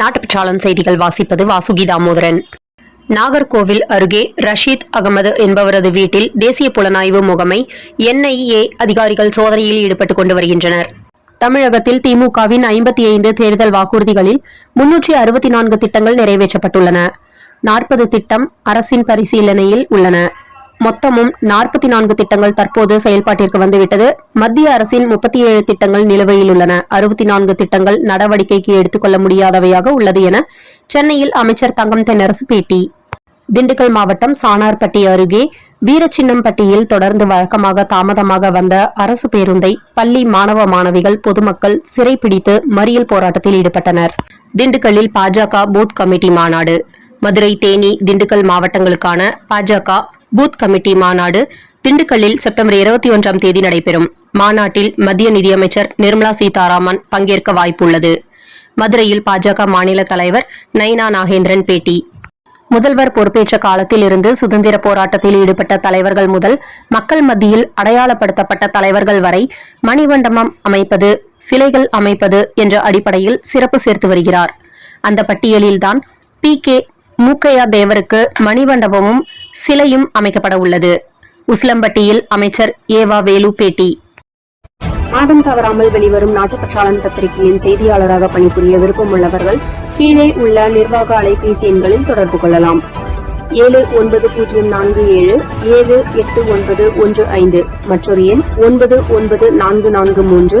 நாட்டுப்பற்றாளன் செய்திகள் வாசிப்பது வாசுகி தாமோதரன். நாகர்கோவில் அருகே ரஷீத் அகமது என்பவரது வீட்டில் தேசிய புலனாய்வு முகமை என்ஐஏ அதிகாரிகள் சோதனையில் ஈடுபட்டுக் கொண்டு வருகின்றனர். தமிழகத்தில் திமுகவின் ஐம்பத்தி ஐந்து தேர்தல் வாக்குறுதிகளில் முன்னூற்றி அறுபத்தி நான்கு திட்டங்கள் நிறைவேற்றப்பட்டுள்ளன. நாற்பது திட்டம் அரசின் பரிசீலனையில் உள்ளன. மொத்தமும் நாற்பத்தி நான்கு திட்டங்கள் தற்போது செயல்பாட்டிற்கு வந்துவிட்டது. மத்திய அரசின் முப்பத்தி ஏழு திட்டங்கள் நிலுவையில் உள்ளன அறுபத்தி நான்கு திட்டங்கள் நடவடிக்கைக்கு எடுத்துக்கொள்ள முடியாதவையாக உள்ளது என சென்னையில் அமைச்சர் தங்கம் தென்னரசு பேட்டி. திண்டுக்கல் மாவட்டம் சானார்பட்டி அருகே வீரச்சின்னம்பட்டியில் தொடர்ந்து வழக்கமாக தாமதமாக வந்த அரசு பேருந்தை பள்ளி மாணவ மாணவிகள் பொதுமக்கள் சிறைப்பிடித்து மறியல் போராட்டத்தில் ஈடுபட்டனர். திண்டுக்கல்லில் பாஜக பூத் கமிட்டி மாநாடு. மதுரை தேனி திண்டுக்கல் மாவட்டங்களுக்கான பாஜக பூத் கமிட்டி மாநாடு திண்டுக்கல்லில் செப்டம்பர் இருபத்தி ஒன்றாம் தேதி நடைபெறும். மாநாட்டில் மத்திய நிதியமைச்சர் நிர்மலா சீதாராமன் பங்கேற்க வாய்ப்புள்ளது. மதுரையில் பாஜக மாநில தலைவர் நைனா நாகேந்திரன் பேட்டி. முதல்வர் பொறுப்பேற்ற காலத்தில் இருந்து சுதந்திர போராட்டத்தில் ஈடுபட்ட தலைவர்கள் முதல் மக்கள் மத்தியில் அடையாளப்படுத்தப்பட்ட தலைவர்கள் வரை மணிமண்டபம் அமைப்பது சிலைகள் அமைப்பது என்ற அடிப்படையில் சிறப்பு சேர்த்து வருகிறார். அந்த பட்டியலில்தான் பி கே மூக்கையா தேவருக்கு மணிமண்டபமும் சிலையும் அமைக்கப்பட உள்ளது உசிலம்பட்டியில் அமைச்சர் ஏவா வேலு பேட்டி மாதம் தவறாமல் வெளிவரும் நாட்டுப்பற்றாளன் பத்திரிகையின் செய்தியாளராக பணிபுரிய விருப்பம் உள்ளவர்கள் கீழே உள்ள நிர்வாக அலைபேசி எண்களில் தொடர்பு கொள்ளலாம். ஏழு ஒன்பது பூஜ்ஜியம் நான்கு ஏழு ஏழு எட்டு ஒன்பது ஒன்று ஐந்து மற்றொரு எண் ஒன்பது ஒன்பது நான்கு நான்கு மூன்று